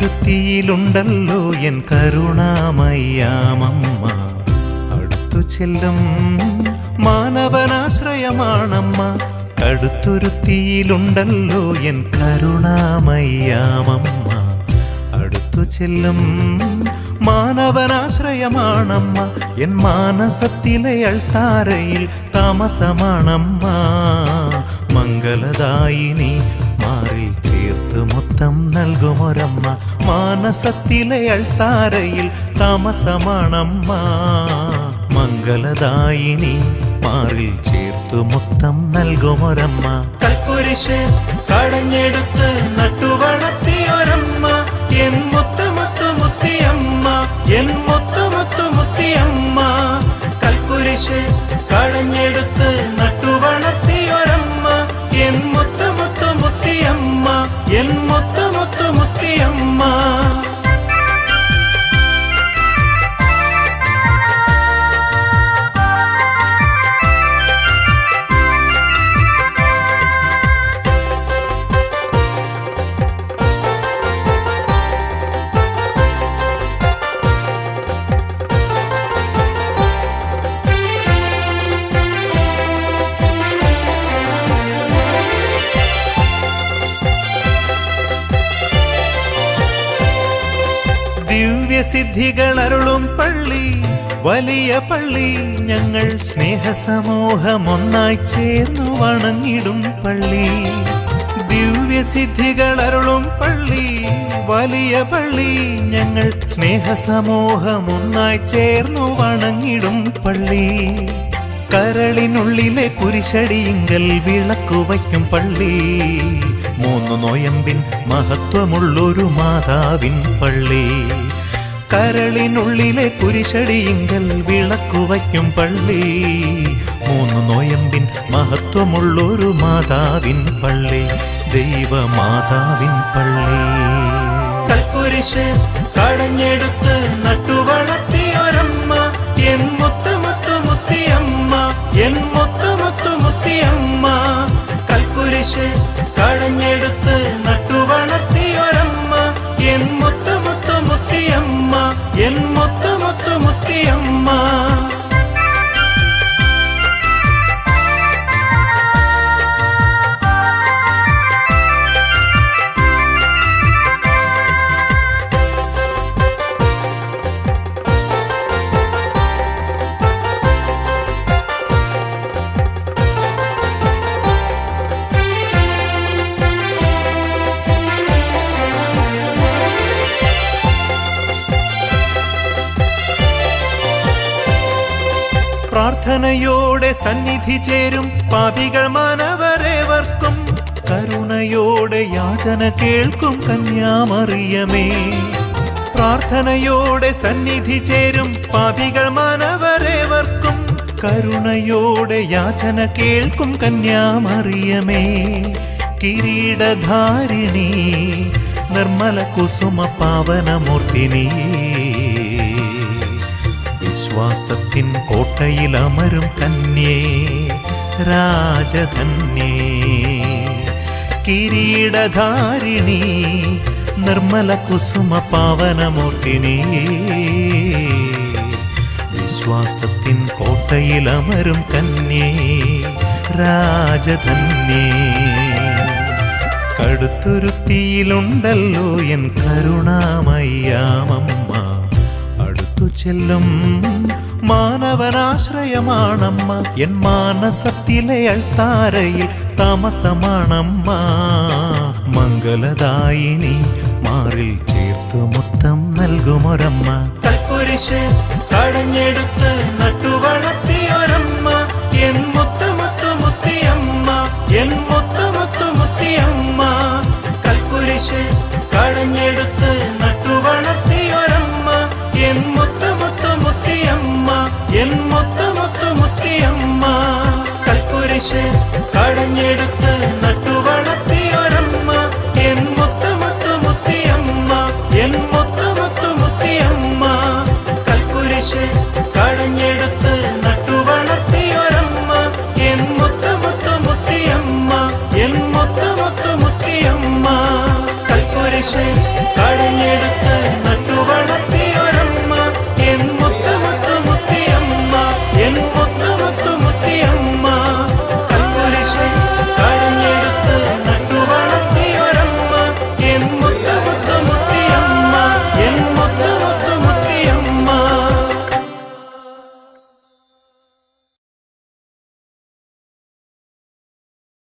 കടുത്തുരുത്തിയിലുണ്ടല്ലോ N കരുണാമയ്യാമമ്മ. അടുത്തു ചെല്ലും മാനവനാശ്രയമാണമ്മ. അടുത്തൊരുത്തിയിലുണ്ടല്ലോ N കരുണാമയ്യാമമ്മ. അടുത്തു ചെല്ലും മാനവനാശ്രയമാണമ്മ. എൻ മാനസത്തിലെ അൾത്താരയിൽ താമസമാണമ്മ. മംഗലദായിനി മാറിൽ മൊത്തം നൽകുമൊരമ്മ. മാനസത്തിലെ അൾത്താരയിൽ താമസമാണമ്മ. മംഗലദായിനി മാറിൽ ചേർത്തു മുത്തം നൽകുമൊരമ്മ. കൽക്കുരിശ് കടഞ്ഞെടുത്ത് നട്ടുവളർത്തിയൊരമ്മ ദിവ്യസിദ്ധികൾ അരുളും പള്ളി വലിയ പള്ളി. ഞങ്ങൾ സ്നേഹസമൂഹം ഒന്നായി ചേർന്നു വണങ്ങിടും പള്ളി. ദിവ്യസിദ്ധികൾ അരുളും പള്ളി വലിയ പള്ളി. ഞങ്ങൾ സ്നേഹസമൂഹം ഒന്നായി ചേർന്നു വണങ്ങിടും പള്ളി. കരളിനുള്ളിലെ കുരിശടിയിങ്കൽ വിളക്കു വയ്ക്കും പള്ളി. മൂന്നു നോയമ്പിൻ മഹത്വമുള്ളൊരു മാതാവിൻ പള്ളി. കരളിനുള്ളിലെ കുരിശടിയിങ്കൽ വിളക്കുവയ്ക്കും പള്ളി. മൂന്ന് നോയമ്പിൻ മഹത്വമുള്ളൊരു മാതാവിൻ പള്ളി ദൈവമാതാവിൻ പള്ളി. കൽക്കുരിശ് കടഞ്ഞെടുത്ത് നട്ടുവളർത്തിയൊരമ്മ എൻ മുത്തു മുത്തു മുത്തിയമ്മ എൻ മുത്തു മുത്തു മുത്തിയമ്മ. കൽക്കുരിശ് കടഞ്ഞെടുത്ത് പ്രാർത്ഥനയോടെ സന്നിധി ചേരും പാപികൾ മാനവരേവർക്കും. കരുണയോടെ യാചന കേൾക്കും കന്യാമറിയമേ. പ്രാർത്ഥനയോടെ സന്നിധി ചേരും പാപികൾ മാനവരേവർക്കും. കരുണയോടെ യാചന കേൾക്കും കന്യാമറിയമേ. കിരീടധാരിണി നിർമ്മല കുസുമ പാവനമൂർത്തിനീ. വിശ്വാസത്തിൻ കോട്ടയിൽ അമരും കന്യേ രാജധന്യേ. കിരീടധാരിണി നിർമ്മല കുസുമ പാവനമൂർത്തിനി. വിശ്വാസത്തിൻ കോട്ടയിൽ അമരും കന്യേ രാജധന്യേ. കടുത്തുരുത്തിയിലുണ്ടല്ലോ എൻ കരുണാമയ്യാമമ്മ അടുത്തു ചെല്ലും. മാനവനാശ്രയമാണമ്മ. എൻ മാനസത്തിലെ അൾത്താരയിൽ താമസമാണമ്മ. മംഗലദായിനി മാറിൽ ചേർത്തു മുത്തം നൽകുമൊരമ്മ. കൽക്കുരിശ് കടഞ്ഞെടുത്ത് നട്ടുവളർത്തിയൊരമ്മ എൻ മുത്ത മുത്തു മുത്തിയമ്മ. എൻ മുത്ത മുത്തു മുത്തിയമ്മ. കൽക്കുരിശ് കടഞ്ഞെടുത്ത് നട്ടുവളർത്തിയൊരമ്മ കുരിശ്